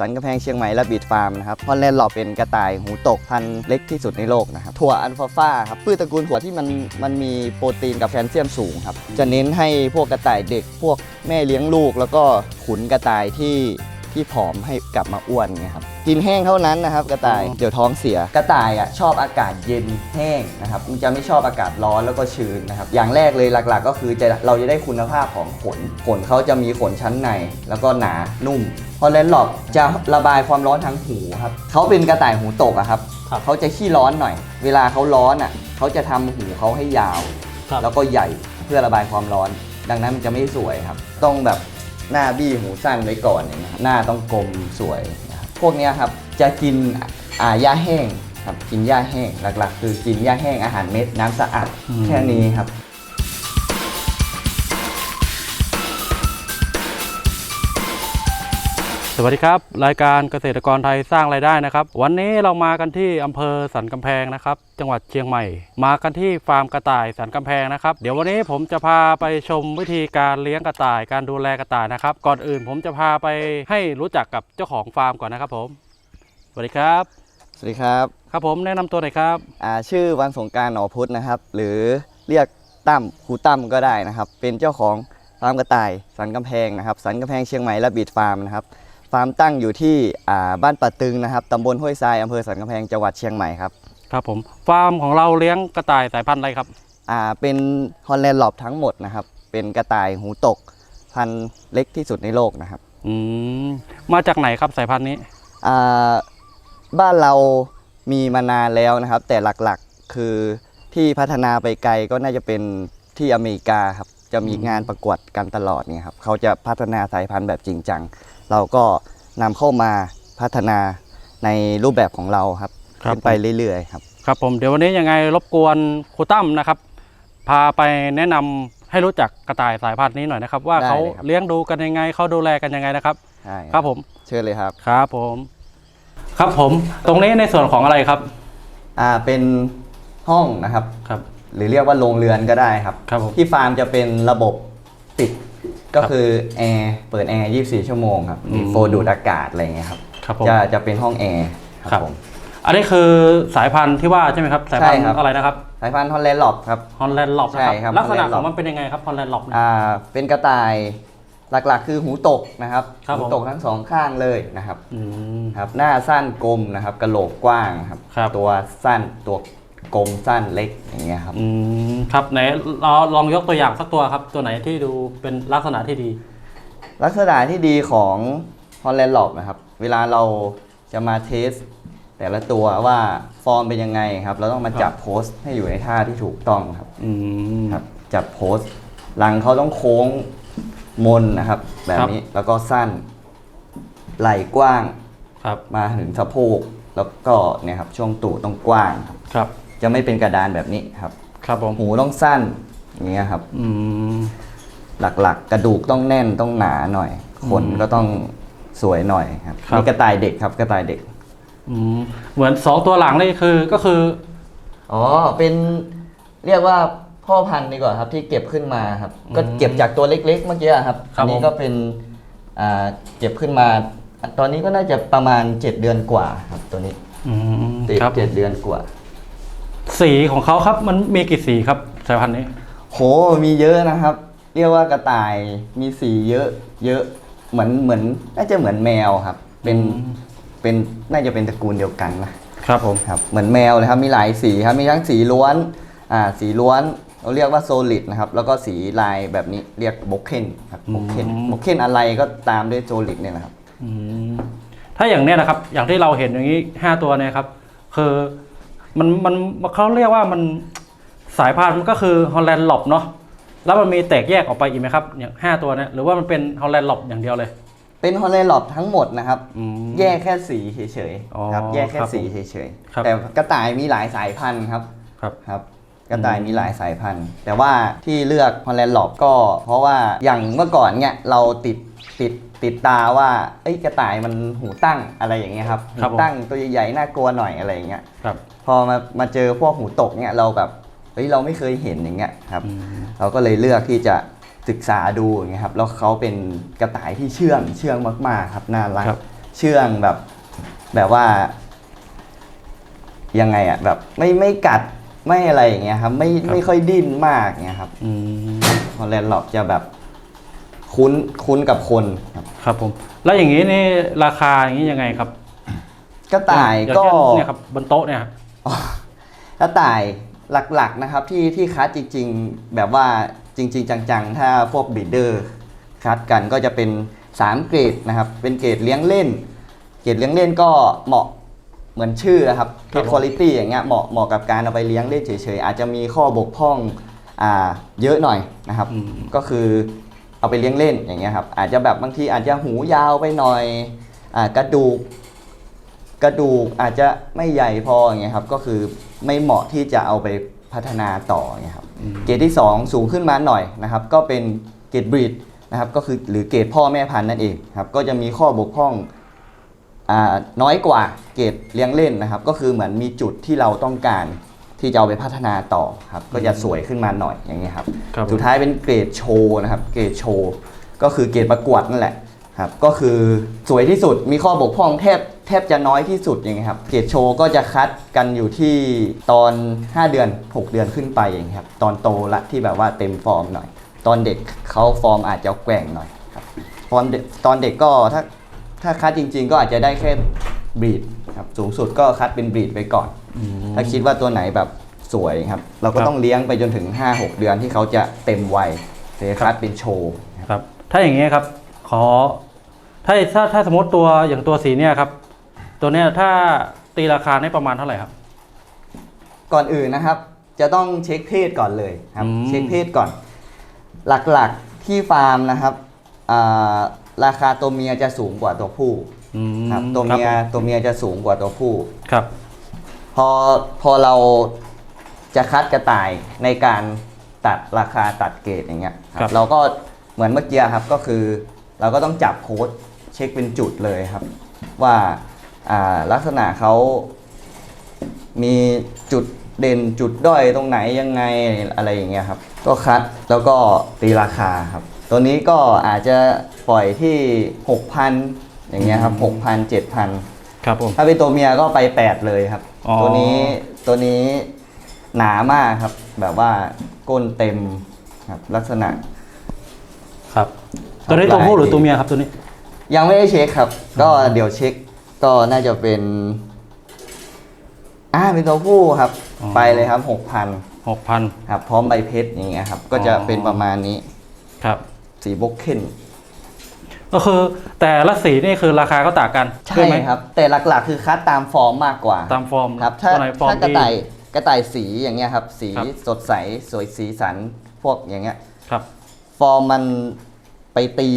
สันกำแพงเชียงใหม่และบีดฟาร์มนะครับฮอลแลนด์หล่อเป็นกระต่ายหูตกพันธุ์เล็กที่สุดในโลกนะครับถั่วอัลฟาฟาครับพืชตระกูลถั่วที่มันมันมีโปรตีนกับแคลเซียมสูงครับจะเน้นให้พวกกระต่ายเด็กพวกแม่เลี้ยงลูก แล้วก็ขุนกระต่ายที่ ที่ผอมให้กลับมาอ้วนไงครับกินแห้งเท่านั้นนะครับกระต่ายเดี๋ยวท้องเสีย กระต่ายอะชอบอากาศเย็นแห้งนะครับมันจะไม่ชอบอากาศร้อนแล้วก็ชื้นนะครับอย่างแรกเลยหลักๆ ก็คือจะเราจะได้คุณภาพของขนขนเขาจะมีขนชั้นใน แล้วก็หนานุ่มฮอลแลนด์หลอบจะระบายความร้อนทางหูครับเขาเป็นกระต่ายหูตกอะครับครับเขาจะขี้ร้อนหน่อย เวลาเขาร้อนอะเขาจะทำหูเขาให้ยาวครับแล้วก็ใหญ่เพื่อระบายความร้อน ดังนั้นมันจะไม่สวยครับ ต้องแบบ หน้าบี้หูสั้นไว้ก่อนอย่างเงี้ยครับหน้าต้องกลมสวยนะครับพวกเนี้ยครับจะกินอ่าหญ้าแห้งครับกินหญ้าแห้งหลักๆ คือกินหญ้าแห้งอาหารเม็ดน้ำสะอาดอืมแค่นี้ครับ สวัสดีครับ รายการเกษตรกรไทยสร้างรายได้นะครับ วันนี้เรามากันที่อำเภอสันกำแพงนะครับ จังหวัดเชียงใหม่ มากันที่ฟาร์มกระต่ายสันกำแพงนะครับ เดี๋ยววันนี้ผมจะพาไปชมวิธีการเลี้ยงกระต่ายการดูแลกระต่ายนะครับ ก่อนอื่นผมจะพาไปให้รู้จักกับเจ้าของฟาร์มก่อนนะครับผมสวัสดีครับ สวัสดีครับครับผมแนะนำตัวหน่อยครับอ่าชื่อวันสงกรารหนอพุธนะครับ หรือเรียกตั้มครูตั้มก็ได้นะครับ เป็นเจ้าของฟาร์มกระต่าย สันกำแพงนะครับ สันกำแพงเชียงใหม่และบีดฟาร์มนะครับ ฟาร์มตั้งอยู่ที่อ่าบ้านป่าตึงนะครับตำบลห้วยทรายอำเภอสันกำแพงจังหวัดเชียงใหม่ครับครับผมฟาร์มของเราเลี้ยงกระต่ายสายพันธุ์อะไรครับอ่าเป็นฮอลแลนด์หลอบทั้งหมดนะครับ เป็นกระต่ายหูตก พันธุ์เล็กที่สุดในโลกนะครับอืมมาจากไหนครับสายพันธุ์นี้อ่าบ้านเรามีมานานแล้วนะครับ แต่หลักๆคือที่พัฒนาไปไกลก็น่าจะเป็นที่อเมริกาครับจะมีอืมงานประกวดกันตลอดเนี่ยครับเขาจะพัฒนาสายพันธุ์แบบจริงจัง เราก็นำเข้ามาพัฒนาในรูปแบบของเราครับ ขึ้นไปเรื่อยๆครับ ครับผมเดี๋ยววันนี้ยังไงรบกวนครูตั้มนะครับ พาไปแนะนำให้รู้จักกระต่ายสายพันธุ์นี้หน่อยนะครับ ว่าได้เขาเลยครับ เลี้ยงดูกันยังไงเขาดูแลกันยังไงนะครับ ใช่ครับผมเชิญเลยครับครับผม ครับผมตรงนี้ในส่วนของอะไรครับอ่าเป็นห้องนะครับ ครับ หรือเรียกว่าโรงเรือนก็ได้ครับ ครับผม ที่ฟาร์มจะเป็นระบบปิด ก็ครับคือแอร์เปิดแอร์ 24 ชั่วโมงครับมีอืมโฟดูดอากาศอะไรเงี้ยครับครับผมจะจะเป็นห้องแอร์คครัรับบ ผม อันนี้คือสายพันธุ์ที่ว่าใช่ไหมครับ สายพันธุ์ใช่ครับ อะไรนะครับสายพันธุ์ฮอลแลนด์หลอบครับ ฮอลแลนด์ล็อบนะคใช่รับครับลักษณะ Holland ของ Lop มันเป็นยังไงครับฮอลแลนด์ล็อบ อ่าเป็นกระต่ายหลักๆ คือหูตกนะครับครับหูผมตกทั้งสองข้างเลยนะครับอืม ครับ หน้าสั้นกลมนะครับกระโหลกกว้างครับ ครับ ตัวสั้นตัว กลมสั้นเล็กอย่างเงี้ยครับอืมครับไหนเราลองยกตัวอย่างสักตัวครับ ตัวไหนที่ดูเป็นลักษณะที่ดี ลักษณะที่ดีของฮอลแลนด์หลอบนะครับ เวลาเราจะมาเทส แต่ละตัวว่าฟอร์มเป็นยังไงครับ เราต้องมาจับโพสต์ให้อยู่ในท่าที่ถูกต้องครับอืมครับ จับโพสต์หลังเขาต้องโค้งมนนะครับ แบบนี้แล้วก็สั้น ไหล่กว้างครับ มาถึงสะโพกแล้วก็เนี่ยครับช่วงตูดต้องกว้างครับ ครับ จะไม่เป็นกระดานแบบนี้ครับ ครับผมหูต้องสั้นอย่างเงี้ยครับ อืม หลักๆกระดูกต้องแน่นต้องหนาหน่อยขนอืมก็ต้องสวยหน่อยครับครับ นี่กระต่ายเด็กครับกระต่ายเด็ก อืมเหมือนสองตัวหลังนี่คือก็คือ อ๋อ เป็นเรียกว่าพ่อพันธุ์ดีกว่าครับที่เก็บขึ้นมาครับ ก็เก็บจากตัวเล็ก ๆ เมื่อกี้ครับครับอันี้ผม ก็เป็นอ่าเก็บขึ้นมา ตอนนี้ก็น่าจะประมาณ 7 เดือนกว่าครับตัวนี้อืมติดครับเจ็ดเดือนกว่า สีของเขาครับมันมีกี่สีครับสายพันธุ์นี้ โหมีเยอะนะครับ เรียกว่ากระต่ายมีสีเยอะ เยอะเหมือนเหมือนน่าจะเหมือนแมวครับ เป็นอืมเป็นน่าจะเป็นตระกูลเดียวกันนะครับผมครับเหมือนแมวเลยครับมีหลายสีครับมีทั้งสีล้วนอ่าสีล้วนเราเรียกว่าโซลิดนะครับแล้วก็สีลายแบบนี้เรียกโบเคนครับโบเคนโบเคนอะไรก็ตามด้วยโซลิดเนี่ยนะครับอืมถ้าอย่างเนี้ยนะครับ อย่างที่เราเห็นอย่างนี้ห้าตัวเนี่ยครับ คือ มันมันเขาเรียกว่ามันสายพันธุ์มันก็คือฮอลแลนด์ล็อบเนาะแล้วมันมีแตกแยกออกไปอีกไหมครับอย่างห้าตัวเนี่ยหรือว่ามันเป็นฮอลแลนด์ล็อบอย่างเดียวเลย เป็นฮอลแลนด์หลอบทั้งหมดนะครับ อืม แยกแค่สีเฉยอ๋อๆครับแยกแค่ครับสีผมเฉยครับ ๆแต่กระต่ายมีหลายสายพันธุ์ครับ ครับ ครับกระต่ายมีหลายสายพันธุ์ แต่ว่าที่เลือกฮอลแลนด์หลอบก็เพราะว่าอย่างเมื่อก่อนเนี่ยเราติดติด ติดตาว่าเอ้ยกระต่ายมันหูตั้งอะไรอย่างเงี้ยครับคหูรับผม ตั้งตัวใหญ่ๆน่ากลัวหน่อยอะไรอย่างเงี้ยครับพอมามาเจอพวกหูตกเนี่ยเราแบบเฮ้ยเราไม่เคยเห็นอย่างเงี้ยครับ อืม เราก็เลยเลือกที่จะศึกษาดูอย่างเงี้ยครับแล้วเขาเป็นกระต่ายที่เชื่องเชื่องมากๆ ครับน่ารักครับ เชื่องแบบแบบว่า ยังไงอะแบบไม่ไม่กัดไม่อะไรอย่างเงี้ยครับ ไม่ครับไม่ค่อยดิ้นมากเงี้ยครับ อืม ฮอลแลนด์หลอบจะแบบคุ้นคุ้นกับคน ครับครับผมแล้วอย่างนี้นี่ราคาอย่างนี้ยังไงครับกระต่ายองก็เช่นเนี่ยครับบนโต๊ะเนี่ยครับอ๋อกระต่ายหลักๆนะครับที่ที่คัดจริง ๆ แบบว่าจริง ๆ จังๆ ถ้าพวกบีดเดอร์คัดกันก็จะเป็น 3 เกรดนะครับ เป็นเกรดเลี้ยงเล่น เกรดเลี้ยงเล่นก็เหมาะเหมือนชื่อครับเกรดคุณ i t y อย่างเงี้ยเหมาะเหมาะกับการเอาไปเลี้ยงเล่นเฉยๆอาจจะมีข้อบกพร่องอ่าเยอะหน่อยนะครับอืมก็คือ เอาไปเลี้ยงเล่นอย่างเงี้ยครับอาจจะแบบบางทีอาจจะหูยาวไปหน่อยอ่ากระดูกกระดูกอาจจะไม่ใหญ่พออย่างเงี้ยครับก็คือไม่เหมาะที่จะเอาไปพัฒนาต่ออย่างเงี้ยครับอืมเกรดที่ 2 สูงขึ้นมาหน่อยนะครับก็เป็นเกรดบรีดนะครับก็คือหรือเกรดพ่อแม่พันธุ์นั่นเองครับก็จะมีข้อบกพร่องอ่าน้อยกว่าเกรดเลี้ยงเล่นนะครับ ก็คือเหมือนมีจุดที่เราต้องการ ที่จะเอาไปพัฒนาต่อครับก็จะสวยขึ้นมาหน่อยอย่างเงี้ยครับครับผม สุดท้ายเป็นเกรดโชว์นะครับเกรดโชว์ก็คือเกรดประกวดนั่นแหละครับก็คือสวยที่สุดมีข้อบกพร่องแทบแทบจะน้อยที่สุดอย่างเงี้ยครับเกรดโชว์ก็จะคัดกันอยู่ที่ตอน 5 เดือน 6 เดือนขึ้นไปอย่างเงี้ยครับตอนโตละที่แบบว่าเต็มฟอร์มหน่อย ตอนเด็กเขาฟอร์มอาจจะแกว่งหน่อยครับฟอร์มเด็กตอนเด็กก็ถ้า ถ้าคัดจริง ๆ ก็อาจจะได้แค่บรีดครับสูงสุดก็คัดเป็นบรีดไปก่อนอืมถ้าคิดว่าตัวไหนแบบสวยครับ เราก็ครับต้องเลี้ยงไปจนถึง 5-6 เดือนที่เขาจะเต็มวัยเซคัสเป็นโชว์ครับครับ ถ้าอย่างนี้ครับขอถ้าถ้าถ้าสมมติตัวอย่างตัวสีเนี่ยครับ ตัวเนี้ยถ้าตีราคาได้ประมาณเท่าไหร่ครับ ก่อนอื่นนะครับ จะต้องเช็คเพศก่อนเลยครับอืมเช็คเพศก่อน หลักๆที่ฟาร์มนะครับอ่า ราคาตัวเมียจะสูงกว่าตัวผู้อืมครับตัวเมียตัวเมียจะสูงกว่าตัวผู้ ครับ พอพอเราจะคัดกระต่ายในการตัดราคาตัดเกรดอย่างเงี้ยครับ เราก็เหมือนเมื่อกี้ครับก็คือ เราก็ต้องจับโค้ดเช็คเป็นจุดเลยครับ ว่าอ่าลักษณะเขามีจุดเด่นจุดด้อยตรงไหนยังไงอะไรอย่างเงี้ยครับ ก็คัดแล้วก็ตีราคาครับ ตัวนี้ก็อาจจะปล่อยที่ 6,000 อย่างเงี้ยครับ6,000 7,000 ครับผม ถ้าเป็นตัวเมียก็ไป 8 เลยครับ อ๋อ ตัวนี้ตัวนี้หนามากครับ แบบว่าก้นเต็มครับลักษณะ ครับ ตัวนี้ตัวผู้หรือตัวเมียครับตัวนี้ ยังไม่ได้เช็คครับ ก็เดี๋ยวเช็คก็น่าจะเป็น อ่าเป็นตัวผู้ครับ อ๋อ ไปเลยครับ 6,000 หกพัน ครับพร้อมใบเพชรอย่างเงี้ยครับก็จะอ๋อเป็นประมาณนี้ ครับ สีบกเคนก็คือแต่ละสีนี่คือราคาก็ต่างกันใช่ไหมครับ แต่หลักๆ คือคัดตามฟอร์มมากกว่าตามฟอร์มครับถ้าตัวไหนฟอร์มถ้ากระดีต่ายกระต่ายสีอย่างเงี้ยครับสีครับสดใสสวยสีสันพวกอย่างเงี้ยครับ ฟอร์มมันไปตี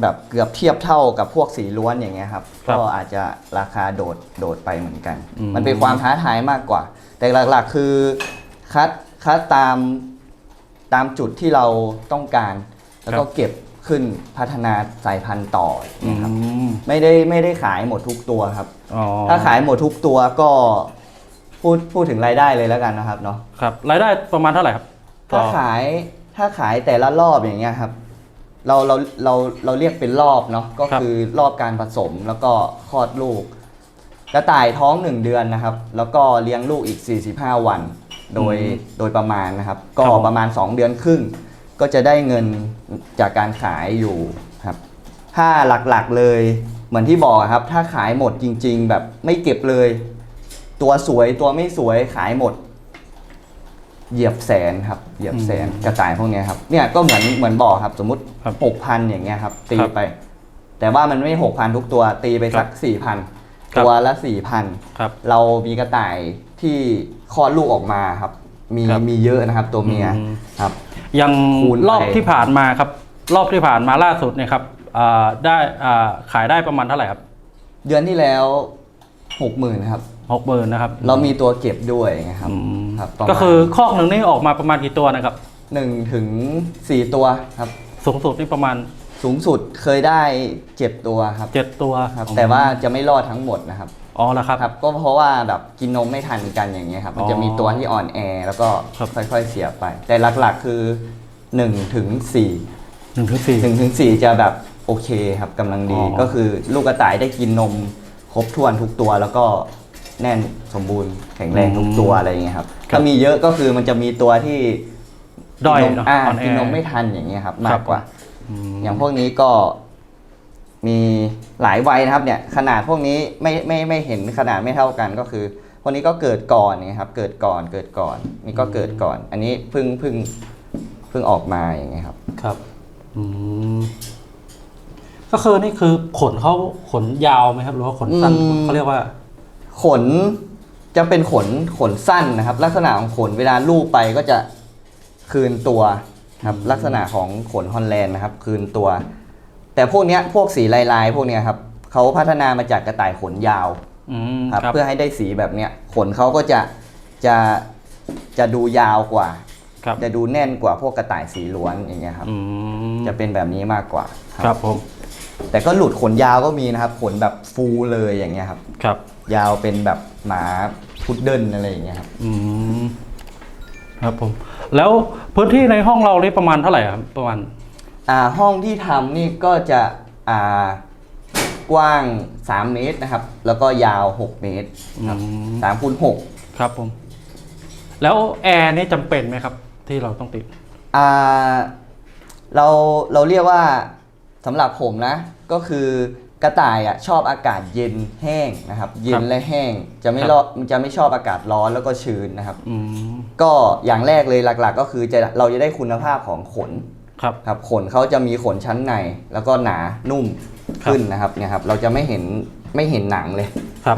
แบบเกือบเทียบเท่ากับพวกสีล้วนอย่างเงี้ยครับครับก็อาจจะราคาโดดโดดไปเหมือนกันอืมมันเป็นความท้าทายมากกว่า แต่หลักๆคือคัดคัดตามตามจุดที่เราต้องการ แล้วก็เก็บขึ้นพัฒนาสายพันธุ์ต่ออืนะครับมไม่ได้ไม่ได้ขายหมดทุกตัวครับอ๋อถ้าขายหมดทุกตัวก็พูดพูดถึงรายได้เลยแล้วกันนะครับเนาะครับรายได้ประมาณเท่าไหร่ครับ ถ้าต่อขายถ้าขายแต่ละรอบอย่างเงี้ยครับ เราเราเราเราเรียกเป็นรอบเนาะก็คือรอบการผสมแล้วก็คลอดลูก กระต่ายท้อง 1 เดือนนะครับ แล้วก็เลี้ยงลูกอีก 45 วัน โดยโดยประมาณนะครับ ก็ประมาณ 2 เดือนครึ่ง ก็จะได้เงินจากการขายอยู่ครับ ถ้าหลักๆเลยเหมือนที่บอกครับ ถ้าขายหมดจริง ๆ แบบไม่เก็บเลย ตัวสวยตัวไม่สวยขายหมด เหยียบแสนครับ เหยียบแสนอืมกระต่ายพวกเนี้ยครับ เนี่ยก็เหมือนเหมือนบอกครับ สมมุติครับหกพันอย่างเงี้ยครับ ตีครับไป แต่ว่ามันไม่หกพันทุกตัวตีไปสักครับสี่พันครับ ตัวละสี่พัน ครับ เรามีกระต่ายที่คลอดลูกออกมาครับ มีครับมีเยอะนะครับ ตัวเมียอืม ครับอ ย่างคูณไป รอบที่ผ่านมาครับ รอบที่ผ่านมาล่าสุดเนี่ยครับอ่าได้อ่าขายได้ประมาณเท่าไหร่ครับเดือนที่แล้วหกหมื่นครับ หกหมื่นนะครับเรามีตัวเก็บด้วยนะครับอืมครับประมาณก็คือคอกหนึ่งนี่ออกมาประมาณกี่ตัวนะครับ หนึ่งถึงสี่ตัวครับ สูงสุดนี่ประมาณสูงสุดเคยได้เจ็ดตัวครับเจ็ดตัวครับ แต่ว่าจะไม่รอดทั้งหมดนะครับ อ๋อแล้วครับ ครับก็เพราะว่าแบบกินนมไม่ทันกันอย่างเงี้ยครับมันจะมีตัวที่อ่อนแอแล้วก็ครับค่อยๆเสียไป แต่หลักๆคือ1ถึง4 หนึ่งถึงสี่ 1ถึง4จะแบบโอเคครับกำลังดีอ๋อ ก็คือลูกกระต่ายได้กินนมครบถ้วนทุกตัวแล้วก็แน่นสมบูรณ์แข็งแรงทุกตัวอะไรอย่างเงี้ยครับถ้ามีเยอะก็คือมันจะมีตัวที่ด้อยกินนมเนาะอ่าอ่อนแอ กินนมไม่ทันอย่างเงี้ยครับครัมาบกกว่า อืม อย่างพวกนี้ก็ มีหลายวัยนะครับเนี่ยขนาดพวกนี้ไม่ไม่ไม่เห็นขนาดไม่เท่ากันก็คือ พวกนี้ก็เกิดก่อนเนี่ยครับเกิดก่อนเกิดก่อนนี่ก็เกิดก่อน อันนี้เพิ่งเพิ่งเพิ่งออกมาอย่างเงี้ยครับ ครับอืมก็คือนี่คือขนเขาขนยาวไหมครับ หรือว่าขนสั้นอืม เขาเรียกว่า ขนจะเป็นขนขนสั้นนะครับ ลักษณะของขนเวลาลูบไปก็จะคืนตัวครับลักษณะของขนฮอลแลนด์นะครับ คืนตัว แต่พวกเนี้ยพวกสีลายๆพวกเนี้ยครับเขาพัฒนามาจากกระต่ายขนยาวอืมครับครับเพื่อให้ได้สีแบบเนี้ยขนเขาก็จะจะจะดูยาวกว่า ครับจะดูแน่นกว่าพวกกระต่ายสีล้วนอย่างเงี้ยครับ อืมจะเป็นแบบนี้มากกว่าครับครับผมแต่ก็หลุดขนยาวก็มีนะครับ ขนแบบฟูเลยอย่างเงี้ยครับ ครับยาวเป็นแบบหมาพุดเดิ้ลอะไรอย่างเงี้ยครับอืมครับผม แล้วพื้นที่ในห้องเรานี่ประมาณเท่าไหร่ครับประมาณ อ่าห้องที่ทำนี่ก็จะอ่ากว้าง 3 เมตรนะครับ แล้วก็ยาว 6 เมตรครับอืม สามคูณหกครับผม แล้วแอร์นี่จำเป็นไหมครับ ที่เราต้องติด อ่าเราเราเรียกว่าสำหรับผมนะ ก็คือกระต่ายอะชอบอากาศเย็นแห้งนะครับ เย็นและแห้งจะไม่ครับ รอจะไม่ชอบอากาศร้อนแล้วก็ชื้นนะครับ อืม ก็อย่างแรกเลยหลัก ๆ ก็คือจะเราจะได้คุณภาพของขน ครับครับขนเขาจะมีขนชั้นใน แล้วก็หนานุ่มครับขึ้นนะครับเนี่ยครับเราจะไม่เห็นไม่เห็นหนังเลย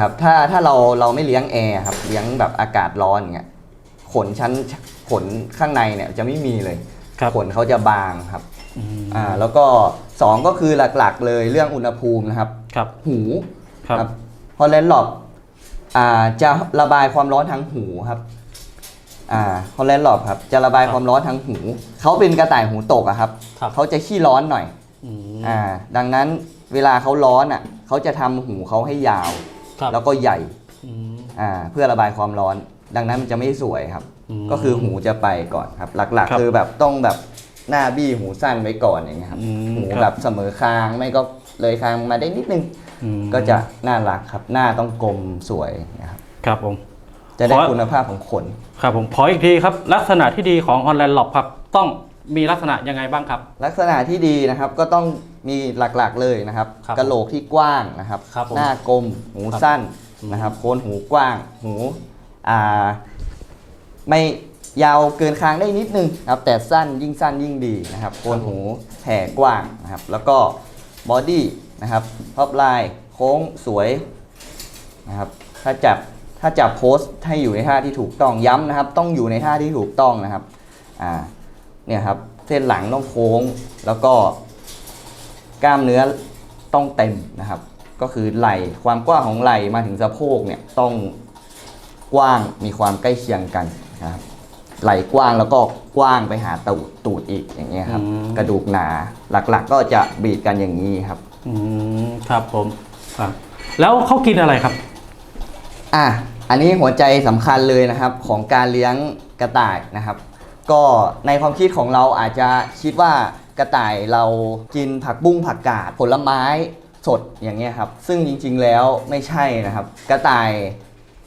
ครับถ้าถ้าเราเราไม่เลี้ยงแอร์ครับเลี้ยงแบบอากาศร้อนอย่างเงี้ยขนชั้นขนข้างในเนี่ยจะไม่มีเลยครับขนเขาจะบางครับอืมอ่าแล้วก็สองก็คือหลักๆ เลยเรื่องอุณหภูมินะครับครับหูครับฮอลแลนด์หลอบอ่าจะระบายความร้อนทางหูครับ อ่าฮอลแลนด์หลอบครับ จะระบายความร้อนทางหู เขาเป็นกระต่ายหูตกอะครับ ครับเขาจะขี้ร้อนหน่อย อืมอ่า ดังนั้นเวลาเขาร้อนอะเขาจะทำหูเขาให้ยาว ครับแล้วก็ใหญ่ อืม อ่า เพื่อระบายความร้อน ดังนั้นมันจะไม่สวยครับ อืมก็คือหูจะไปก่อนครับ หลักครับๆ คือแบบต้องแบบหน้าบี้หูสั้นไว้ก่อนอย่างเงี้ยครับ อืมหูครับ แบบเสมอคางไม่ก็เลยคางมาได้นิดนึง อืมก็จะน่ารักครับ หน้าต้องกลมสวยนะครับ ครับผม จะได้ขอ คุณภาพของขน ครับผมขออีกทีครับ ลักษณะที่ดีของฮอลแลนด์หลอบครับ ต้องมีลักษณะยังไงบ้างครับ ลักษณะที่ดีนะครับก็ต้องมีหลักๆเลยนะครับครับกระโหลกที่กว้างนะครับ ครับผมหน้ากลมหูครับสั้นนะครับโคนหูกว้าง หูอ่าไม่ยาวเกินคางได้นิดนึงครับแต่สั้นยิ่งสั้นยิ่งดีนะครับโคนหูแผ่กว้างนะครับแล้วก็บอดี้นะครับท็อปไลน์โค้งสวยนะครับถ้าจับ ถ้าจับโพสให้อยู่ในท่าที่ถูกต้องย้ำนะครับ ต้องอยู่ในท่าที่ถูกต้องนะครับอ่าเนี่ยครับเส้นหลังต้องโค้งแล้วก็กล้ามเนื้อต้องเต็มนะครับ ก็คือไหล่ความกว้างของไหล่มาถึงสะโพกเนี่ยต้องกว้างมีความใกล้เคียงกันนะครับไหล่กว้างแล้วก็กว้างไปหาตูดตูดอีกอย่างเงี้ยครับอืมกระดูกหนาหลักๆ ก็จะบีดกันอย่างนี้ครับ อืมครับผมครับแล้วเขากินอะไรครับ อะอันนี้หัวใจสำคัญเลยนะครับของการเลี้ยงกระต่ายนะครับ ก็ในความคิดของเราอาจจะคิดว่ากระต่ายเรากินผักบุ้งผักกาดผลไม้สดอย่างเงี้ยครับ ซึ่งจริงๆแล้วไม่ใช่นะครับ กระต่าย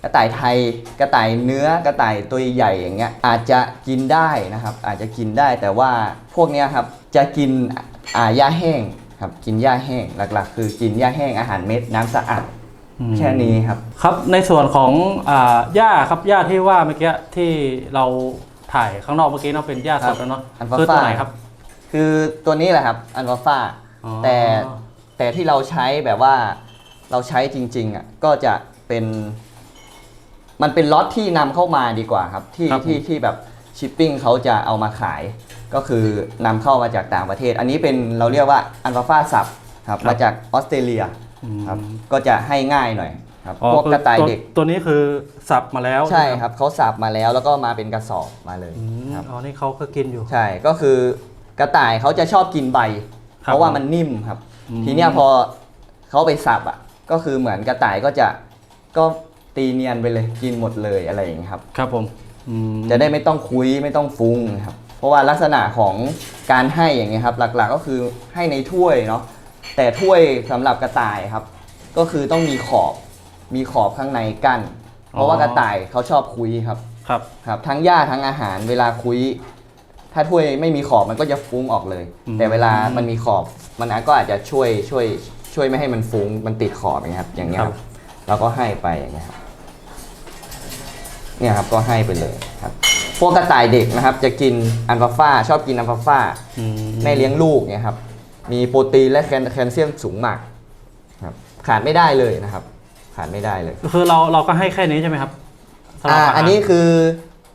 กระต่ายไทยกระต่ายเนื้อกระต่ายตัวใหญ่อย่างเงี้ยอาจจะกินได้นะครับ อาจจะกินได้แต่ว่าพวกเนี้ยครับจะกินอ่าหญ้าแห้งครับกินหญ้าแห้งหลักๆ คือกินหญ้าแห้งอาหารเม็ดน้ำสะอาด แค่นี้ครับ ครับในส่วนของอ่าหญ้าครับหญ้าที่ว่าเมื่อกี้ที่เราถ่ายข้างนอกเมื่อกี้เนาะเป็นหญ้าสดแล้วเนาะอันฟาคือตัวฟ้าไหนครับ คือตัวนี้แหละครับอันวาฟ้าอ๋อแต่แต่ที่เราใช้แบบว่าเราใช้จริงๆอะก็จะเป็น มันเป็นล็อตที่นำเข้ามาดีกว่าครับ ที่ครับผมที่ที่แบบชิปปิ้งเขาจะเอามาขาย ก็คือนำเข้ามาจากต่างประเทศ อันนี้เป็นเราเรียกว่าอันวาฟ้าสับครับมาจากออสเตรเลียอืม ครับ ก็จะให้ง่ายหน่อยครับอ๋อพวกคือกระต่ายตัวเด็กตัวนี้คือสับมาแล้วใช่ไหมครับเขาสับมาแล้วแล้วก็มาเป็นกระสอบมาเลยอืมครับอ๋อนี่เขาก็กินอยู่ใช่ก็คือกระต่ายเขาจะชอบกินใบครับเพราะว่ามันนิ่มครับอืมทีเนี้ยพอเขาไปสับอะ ก็คือเหมือนกระต่ายก็จะก็ตีเนียนไปเลยกินหมดเลยอะไรอย่างเงี้ยครับ ครับผมอืมจะได้ไม่ต้องคุยไม่ต้องฟุ้งครับ เพราะว่าลักษณะของการให้อย่างเงี้ยครับ หลักๆก็คือให้ในถ้วยเนาะ แต่ถ้วยสำหรับกระต่ายครับ ก็คือต้องมีขอบมีขอบข้างในกั้นเพราะว่ากระต่ายเขาชอบคุยครับครับ ครับ ทั้งหญ้าทั้งอาหารเวลาคุย ถ้าถ้วยไม่มีขอบมันก็จะฟุ้งออกเลย อืม แต่เวลามันมีขอบมันก็อาจจะช่วยช่วยช่วยไม่ให้มันฟุ้งมันติดขอบอย่างเงี้ยครับ อย่างเงี้ยครับเราก็ให้ไปอย่างเงี้ยครับเนี่ยครับก็ให้ไปเลยครับ พวกกระต่ายเด็กนะครับ จะกินอัลฟาฟาชอบกินอัลฟาฟาอืม แม่เลี้ยงลูกเนี่ยครับ มีโปรตีนและแคลแคลเซียมสูงมากครับขาดไม่ได้เลยนะครับ ขาดไม่ได้เลยคือเราเราก็ให้แค่นี้ใช่ไหมครับสำหรับอ่าอาหารอันนี้คือ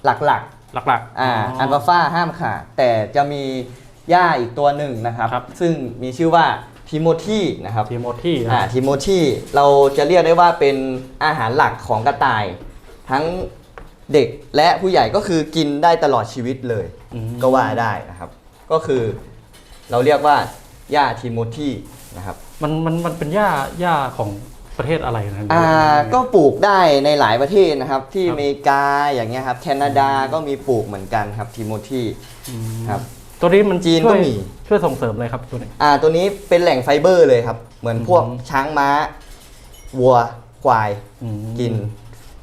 หลักหลักๆๆ อ่าอัลฟาฟาห้ามขาดแต่จะมีหญ้าอีกตัวหนึ่งนะครับ ครับ ซึ่งมีชื่อว่าทิโมธีนะครับ ทีโมที่นะ อ่าทิโมธีเราจะเรียกได้ว่าเป็นอาหารหลักของกระต่าย ทั้งเด็กและผู้ใหญ่ก็คือกินได้ตลอดชีวิตเลย อืม ก็ว่าได้นะครับ ก็คือเราเรียกว่า หญ้าทิโมธีนะครับมันมันมันเป็นหญ้าหญ้าของประเทศอะไรนะอ่าก็ปลูกได้ในหลายประเทศนะครับ ที่ครับอเมริกาอย่างเงี้ยครับแคนาดาก็มีปลูกเหมือนกันครับทิโมธีอืมครับ ตัวนี้มันจีนช่วยก็มีช่วยส่งเสริมเลยครับตัวนี้อ่าตัวนี้เป็นแหล่งไฟเบอร์เลยครับ เหมือนพวกอืมช้างม้าวัวควายอืมกิน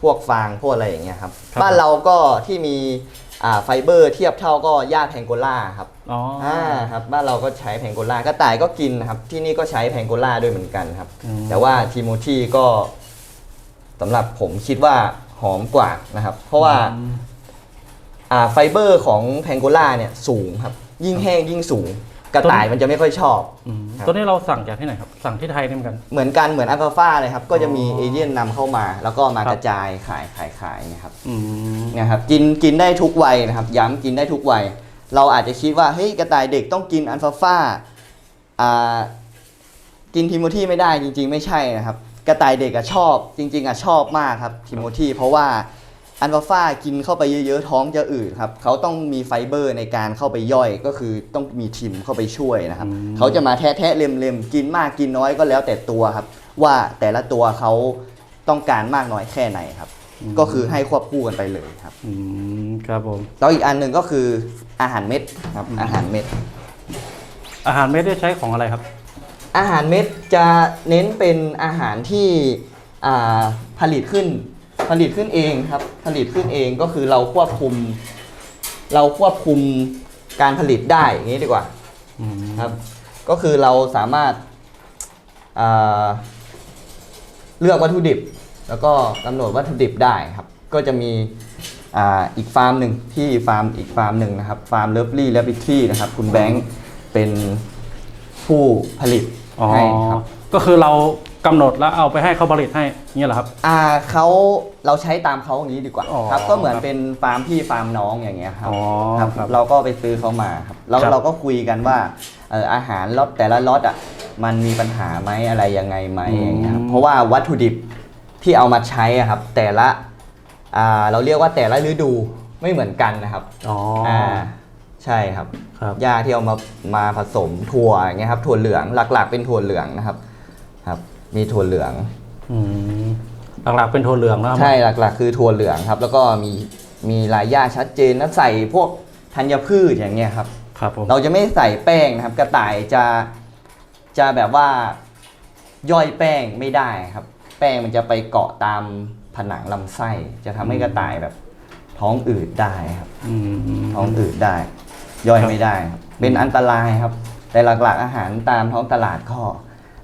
พวกฟางพวกอะไรอย่างเงี้ยครับครับบ้านเราก็ที่มีอ่า ไฟเบอร์เทียบเท่าก็หญ้าแพงโกล่าครับอ๋อออ่าครับบ้านเราก็ใช้แพงโกล่ากระต่ายก็กินนะครับ ที่นี่ก็ใช้แพงโกล่าด้วยเหมือนกันครับอืมแต่ว่าทีโมธีก็สำหรับผมคิดว่าหอมกว่านะครับ เพราะว่าอืมอ่าไฟเบอร์ของแพงโกล่าเนี่ยสูงครับ ยิ่งแห้งยิ่งสูง กระต่ายมันจะไม่ค่อยชอบ อืมครับ ตัวนี้เราสั่งจากที่ไหนครับ สั่งที่ไทยนี่เหมือนกัน เหมือนกันเหมือนอัลฟาฟาเลยครับ ก็จะมีอ๋อเอเย่นนำเข้ามา แล้วก็มาครับ กระจายขายขายขายนะครับอืมนะครับกินกินได้ทุกวัยนะครับ ย้ำกินได้ทุกวัย เราอาจจะคิดว่าเฮ้ยกระต่ายเด็กต้องกินอัลฟาฟาอ่ากินทิโมธีไม่ได้จริง ๆ ไม่ใช่นะครับ กระต่ายเด็กอะชอบจริง ๆอะชอบมากครับทิโมธีเพราะว่า อัลฟาฟากินเข้าไปเยอะๆ ท้องจะอืดครับเขาต้องมีไฟเบอร์ในการเข้าไปย่อยก็คือต้องมีทิมเข้าไปช่วยนะครับอืมเขาจะมาแทะๆเล็มๆกินมากกินน้อยก็แล้วแต่ตัวครับ ว่าแต่ละตัวเขาต้องการมากน้อยแค่ไหนครับ ก็คือให้ควบคู่กันไปเลยครับอืมครับผม แล้วอีกอันหนึ่งก็คืออาหารเม็ดครับอาหารเม็ด อาหารไม่ได้ใช้ของอะไรครับ อาหารเม็ดจะเน้นเป็นอาหารที่อ่าผลิตขึ้น ผลิตขึ้นเองครับ ผลิตขึ้นเองก็คือเราควบคุม เราควบคุมการผลิตได้อย่างนี้ดีกว่าอืมครับ ก็คือเราสามารถอ่าเลือกวัตถุดิบ แล้วก็กำหนดวัตถุดิบได้ครับ ก็จะมีอ่าอีกฟาร์มหนึ่งที่ฟาร์มอีกฟาร์มหนึ่งนะครับฟาร์มเลิฟลี่และบิทรี่นะครับ คุณแบงค์เป็นผู้ผลิตอ๋อให้ครับ ก็คือเรา กำหนดแล้วเอาไปให้เขาผลิตให้เงี้ยเหรอครับ อ่าเขาเราใช้ตามเขาอย่างนี้ดีกว่าอ๋อครับ ก็เหมือนครับเป็นฟาร์มพี่ฟาร์มน้องอย่างเงี้ยครับอ๋อครับครับเราก็ไปซื้อเขามาครับแล้วครับ เราก็คุยกันว่าเอ่ออาหารล็อตแต่ละล็อตอะมันมีปัญหาไหมอะไรยังไงไหมอย่างเงี้ยครับเพราะว่าวัตถุดิบที่เอามาใช้อะครับ แต่ละอ่าเราเรียกว่าแต่ละฤดูไม่เหมือนกันนะครับอ๋ออ่าใช่ครับ ครับ หญ้าที่เอามามาผสมถั่วอย่างเงี้ยครับถั่วเหลืองหลักๆ เป็นถั่วเหลืองนะครับครับ มีถั่วเหลือง อืมหลักๆเป็นถั่วเหลืองนะครับใช่หลักๆ คือถั่วเหลืองครับ แล้วก็มีมีลายหญ้าชัดเจนแล้วใส่พวกธัญพืชอย่างเงี้ยครับ ครับผมเราจะไม่ใส่แป้งนะครับ กระต่ายจะจะแบบว่าย่อยแป้งไม่ได้ครับ แป้งมันจะไปเกาะตามผนังลำไส้ จะทำให้กระต่ายแบบ ท้องอืดได้ครับ อืมท้องอืดได้ ย่อยครับไม่ได้ครับเป็นอันตรายครับ แต่หลักๆอาหารตามท้องตลาดก็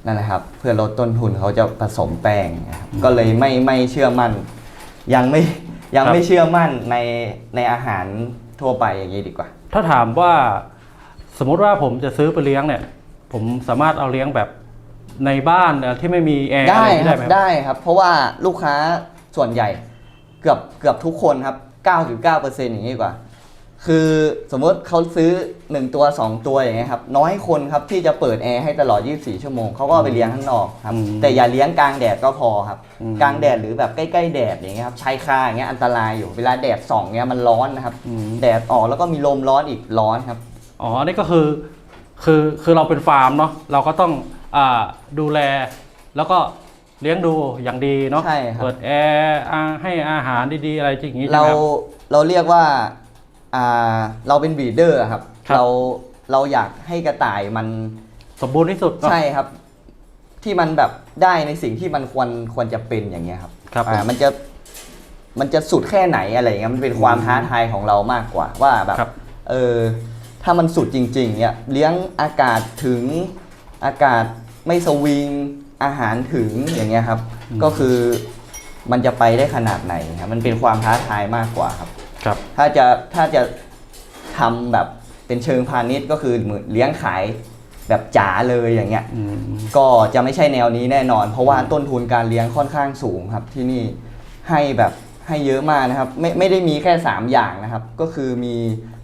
นั่นแหละครับเพื่อลดต้นทุนเขาจะผสมแป้งนะครับก็เลยไม่ไม่เชื่อมั่น ยังไม่ยังไม่เชื่อมั่นในในอาหารทั่วไปอย่างนี้ดีกว่า ถ้าถามว่าสมมุติว่าผมจะซื้อไปเลี้ยงเนี่ย ผมสามารถเอาเลี้ยงแบบในบ้านเอ่อที่ไม่มีแอร์ได้อะไรอย่างนี้คได้รับไหมครับได้ครับ เพราะว่าลูกค้าส่วนใหญ่เกือบเกือบทุกคนครับ 99%อย่างนี้ดีกว่า คือสมมติเขาซื้อ 1 ตัว 2 ตัวอย่างเงี้ยครับน้อยคนครับที่จะเปิดแอร์ให้ตลอด 24 ชั่วโมงเขาก็เอาไปเลี้ยงข้างนอกครับ อืมแต่อย่าเลี้ยงกลางแดดก็พอครับ อืม กลางแดดหรือแบบใกล้ๆแดดอย่างเงี้ยครับชายคาอย่างเงี้ยอันตรายอยู่เวลาแดดส่องเงี้ยมันร้อนนะครับอืมแดดออกแล้วก็มีลมร้อนอีกร้อนครับ อ๋ออันนี่ก็คือคือคือเราเป็นฟาร์มเนาะเราก็ต้องอ่าดูแล แล้วก็เลี้ยงดูอย่างดีเนาะใช่ครับ เปิดแอร์อ่าให้อาหารดีๆอะไรอย่างนี้ใช่เราไหมครับ เราเรียกว่าอ่า เราเป็นบีดเดอร์ครับ ครับ เราเราอยากให้กระต่ายมันสมบูรณ์ที่สุดเนอะ ใช่ครับ ที่มันแบบได้ในสิ่งที่มันควรควรจะเป็นอย่างเงี้ยครับครับผมอ่ามันจะมันจะสุดแค่ไหนอะไรเงี้ยมันเป็นความท้าทายของเรามากกว่า ว่าแบบครับ เออถ้ามันสุดจริง ๆ เนี่ยเลี้ยงอากาศถึงอากาศไม่สวิงอาหารถึงอย่างเงี้ยครับ ก็คือมันจะไปได้ขนาดไหนครับมันเป็นความท้าทายมากกว่าครับ ครับ ถ้าจะถ้าจะทำแบบเป็นเชิงพาณิชย์ก็คือเหมือนเลี้ยงขายแบบจ๋าเลยอย่างเงี้ย อืม ก็จะไม่ใช่แนวนี้แน่นอน เพราะว่าต้นทุนการเลี้ยงค่อนข้างสูงครับ ที่นี่ให้แบบให้เยอะมากนะครับ ไม่ไม่ได้มีแค่ 3 อย่างนะครับ ก็คือมี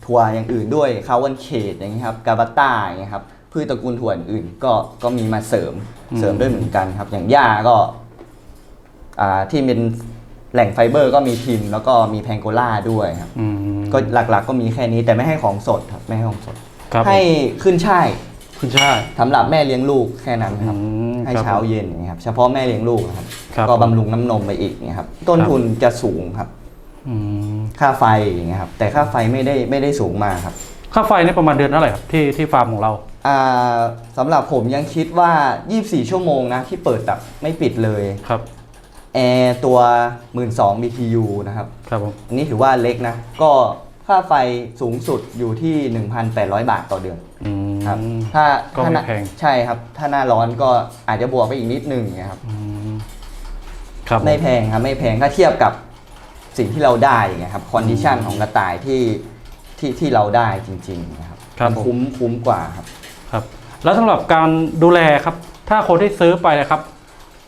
ถั่วอย่างอื่นด้วยคาวันเคดอย่างนี้ยครับกาบาต้าอย่างเงี้ยครับพืชตระกูลถั่วอื่นก็ก็มีมาเสริมเสริมด้วยเหมือนกันครับ อย่างหญ้าก็อ่าที่เป็น แหล่งไฟเบอร์ก็มีทิมแล้วก็มีแพงโกล่าด้วยครับอืม ก็หลักๆก็มีแค่นี้แต่ไม่ให้ของสดครับไม่ให้ของสด ครับให้ขึ้นช่ายคุณชาติ สำหรับแม่เลี้ยงลูกแค่นั้นครับอืมให้ครับเช้าเย็นอย่างเงี้ยครับเฉพาะแม่เลี้ยงลูกนะครับครับก็บำรุงน้ำนมไปอีกเนี่ยครับต้นทุนจะสูงครับ อืมค่าไฟอย่างเงี้ยครับแต่ค่าไฟไม่ได้ไม่ได้สูงมากครับค่าไฟนี่ประมาณเดือนเท่าไหร่ครับที่ที่ฟาร์มของเรา อ่าสำหรับผมยังคิดว่า 24 ชั่วโมงนะที่เปิดแบบไม่ปิดเลย ครับ แอร์ตัว 12,000 BTU นะครับ ครับผมอันนี้ถือว่าเล็กนะ ก็ค่าไฟสูงสุดอยู่ที่ 1,800 บาทต่อเดือนอืมครับถ้าก็ไม่ถ้าหน้าแพงใช่ครับ ถ้าหน้าร้อนก็อาจจะบวกไปอีกนิดนึงเนะครับ อืมครับผไม่แพงครับไม่แพงถ้าเทียบกับสิ่งที่เราได้อย่างเงี้ยครับคอนดิชันของกระต่ายที่ที่ที่เราได้จริงๆนะครับครับมันผม คุ้มคุ้มกว่าครับ ครับ แล้วสำหรับการดูแลครับ ถ้าคนที่ซื้อไปนะครับ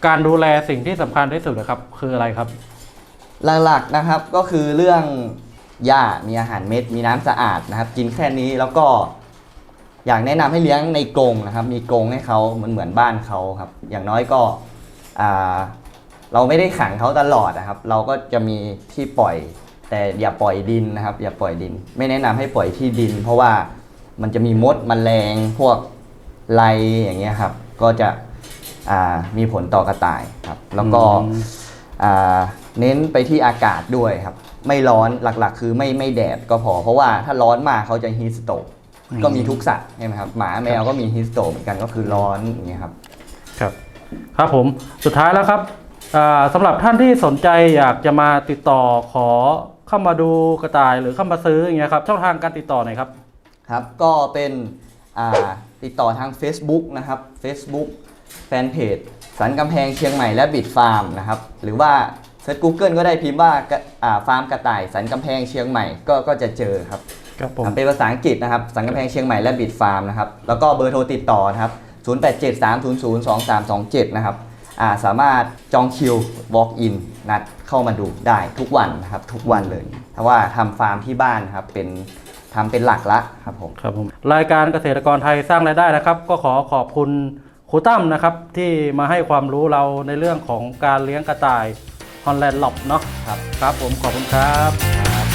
การดูแลสิ่งที่สำคัญที่สุดนะครับคืออะไรครับ หลักๆนะครับก็คือเรื่องหญ้ามีอาหารเม็ด มีน้ำสะอาดนะครับ กินแค่นี้แล้วก็ อยากแนะนำให้เลี้ยงในกรงนะครับ มีกรงให้เขาเหมือนเหมือนบ้านเขาครับ อย่างน้อยก็อ่าเราไม่ได้ขังเขาตลอดนะครับ เราก็จะมีที่ปล่อย แต่อย่าปล่อยดินนะครับ อย่าปล่อยดิน ไม่แนะนำให้ปล่อยที่ดิน เพราะว่ามันจะมีมดมแมลงพวกไรอย่างเงี้ยครับ ก็จะ มีผลต่อกระต่ายครับ แล้วก็อืมอ่าเน้นไปที่อากาศด้วยครับ ไม่ร้อนหลักๆ คือไม่ไม่แดดก็พอ เพราะว่าถ้าร้อนมากเขาจะฮีสโตกอืมก็มีทุกสัตว์ใช่ไหมครับหมาแมวก็มีฮีสโตกเหมือนกันก็คือร้อนอย่างเงี้ยครับครับ ครับผมสุดท้ายแล้วครับอ่าสำหรับท่านที่สนใจอยากจะมาติดต่อขอเข้ามาดูกระต่ายหรือเข้ามาซื้ออย่างเงี้ยครับช่องทางการติดต่อหน่อยครับครับ ก็เป็นอ่าติดต่อทาง Facebook นะครับ Facebook แฟนเพจสันกำแพงเชียงใหม่และบิดฟาร์มนะครับหรือว่าเซิร์ช Google ก็ได้พิมพ์ว่ากระอ่าฟาร์มกระต่ายสันกำแพงเชียงใหม่ก็ก็จะเจอครับครับผมอ่าเป็นภาษาอังกฤษนะครับสันกำแพงเชียงใหม่และบิดฟาร์มนะครับแล้วก็เบอร์โทรติดต่อนะครับ0873002327 นะครับอ่าสามารถจองคิว walk in นัดเข้ามาดูได้ทุกวันนะครับทุกวันเลยเพราะว่าทำฟาร์มที่บ้านนะครับเป็นทำเป็นหลักละครับผมครับผมรายการเกษตรกรไทยสร้างรายได้นะครับ ก็ขอขอบคุณ ครูตั้มนะครับที่มาให้ความรู้เราในเรื่องของการเลี้ยงกระต่ายฮอลแลนด์ล็อบเนาะครับครับผมขอบคุณครับ